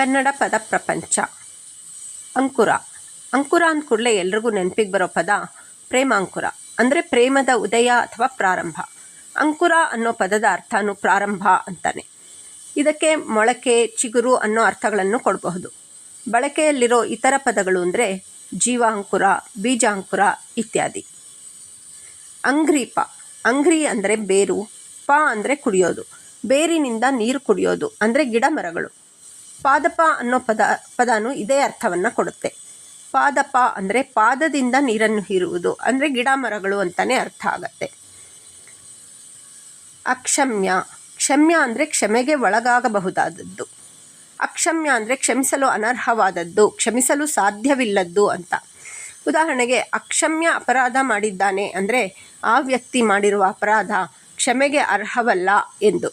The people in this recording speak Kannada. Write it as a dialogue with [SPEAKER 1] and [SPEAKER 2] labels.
[SPEAKER 1] ಕನ್ನಡ ಪದ ಪ್ರಪಂಚ. ಅಂಕುರ. ಅಂಕುರ ಅಂದ ಕೂಡಲೇ ಎಲ್ರಿಗೂ ನೆನಪಿಗೆ ಬರೋ ಪದ ಪ್ರೇಮಾಂಕುರ. ಅಂದರೆ ಪ್ರೇಮದ ಉದಯ ಅಥವಾ ಪ್ರಾರಂಭ. ಅಂಕುರ ಅನ್ನೋ ಪದದ ಅರ್ಥನೂ ಪ್ರಾರಂಭ ಅಂತಾನೆ. ಇದಕ್ಕೆ ಮೊಳಕೆ, ಚಿಗುರು ಅನ್ನೋ ಅರ್ಥಗಳನ್ನು ಕೊಡಬಹುದು. ಬಳಕೆಯಲ್ಲಿರೋ ಇತರ ಪದಗಳು ಅಂದರೆ ಜೀವಾಂಕುರ, ಬೀಜಾಂಕುರ ಇತ್ಯಾದಿ. ಅಂಗ್ರೀಪ. ಅಂಗ್ರಿ ಅಂದರೆ ಬೇರು, ಪ ಅಂದರೆ ಕುಡಿಯೋದು. ಬೇರಿನಿಂದ ನೀರು ಕುಡಿಯೋದು ಅಂದರೆ ಗಿಡ ಮರಗಳು ಪಾದಪ ಅನ್ನೋ ಪದ, ಪದನೂ ಇದೇ ಅರ್ಥವನ್ನು ಕೊಡುತ್ತೆ. ಪಾದಪ ಅಂದರೆ ಪಾದದಿಂದ ನೀರನ್ನು ಹೀರುವುದು, ಅಂದರೆ ಗಿಡ ಮರಗಳು ಅಂತಲೇ ಅರ್ಥ ಆಗತ್ತೆ. ಅಕ್ಷಮ್ಯ, ಕ್ಷಮ್ಯ ಅಂದರೆ ಕ್ಷಮೆಗೆ ಒಳಗಾಗಬಹುದಾದದ್ದು. ಅಕ್ಷಮ್ಯ ಅಂದರೆ ಕ್ಷಮಿಸಲು ಅನರ್ಹವಾದದ್ದು, ಕ್ಷಮಿಸಲು ಸಾಧ್ಯವಿಲ್ಲದ್ದು ಅಂತ. ಉದಾಹರಣೆಗೆ, ಅಕ್ಷಮ್ಯ ಅಪರಾಧ ಮಾಡಿದ್ದಾನೆ ಅಂದರೆ ಆ ವ್ಯಕ್ತಿ ಮಾಡಿರುವ ಅಪರಾಧ ಕ್ಷಮೆಗೆ ಅರ್ಹವಲ್ಲ ಎಂದು.